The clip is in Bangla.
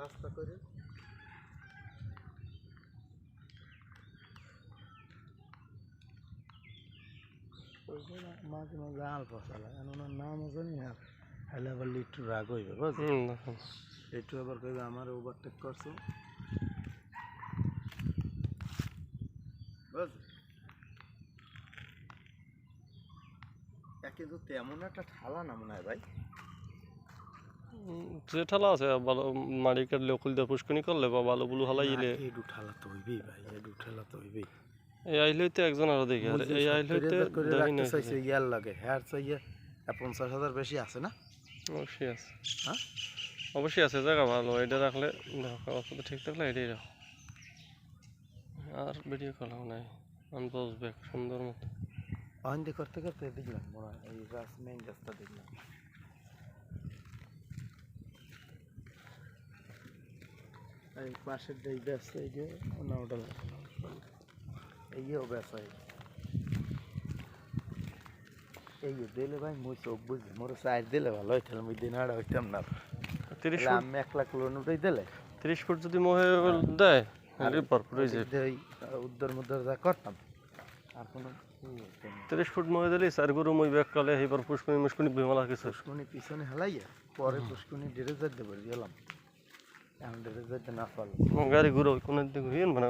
রাস্তা করে। ওই মাঝে মাঝে আলফ চালা কেন ওনার নাম জানি না তাহলে আবার লিট্টু রাগ হইবে বুঝলি? আবার কইবে আমার ওভারটেক করছ? বুঝলি কিন্তু তেমন একটা ঠালা না মনে হয় ভাই। যে ঠালা আছে ভালো মাড়ি কাটলে দিয়ে পুষ্কনি করলে বা ভালো বুলু হালাইলে এই ঠালা তো হইবেই ভাই ঠালা তো হইবেই। এই একজন আরও দেখি আর এই দেখি না চাইছে ইয়ার লাগে হ্যার চাইয়ে বেশি আছে না? অবশ্যই আছে। হ্যাঁ? অবশ্যই আছে জায়গা ভালো এটা রাখলে ঠিক থাকলে এটাই রাখো। আর ভিডিও করাও নাই আমি বসবে সুন্দর মতো। করতে করতে দেখলাম মনে হয় এই রাস রাস্তা দেখলাম। এই পাশের এই ব্যবসা এই যে না ওটা এইও ব্যবসা এই দিলে ভাই মুই সব বুঝি মোর সাইড দিলে ভালো হইতাম মুই দিন হাড়া হইতাম না। তিরিশ আমি এক লাখ লোন উঠাই দিলে? তিরিশ ফুট যদি মোহে দেয় হয়ে উদ্ধার মুদ্ধার যা করতাম আর কোনো। তিরিশ ফুট মোহে দিলি চার গরু মই ব্যাগ কালে এইবার পুষ্কনি মুষ্কনি বিমলা কিছু। পুষ্কুনি পিছনে হেলাইয়া পরে পুষ্কুনি ডেরে যেতে পারি গেলাম এখন ডেরে যেতে না পারলাম গাড়ি ঘুরো কোনো দিকে ঘুরিয়ে মানে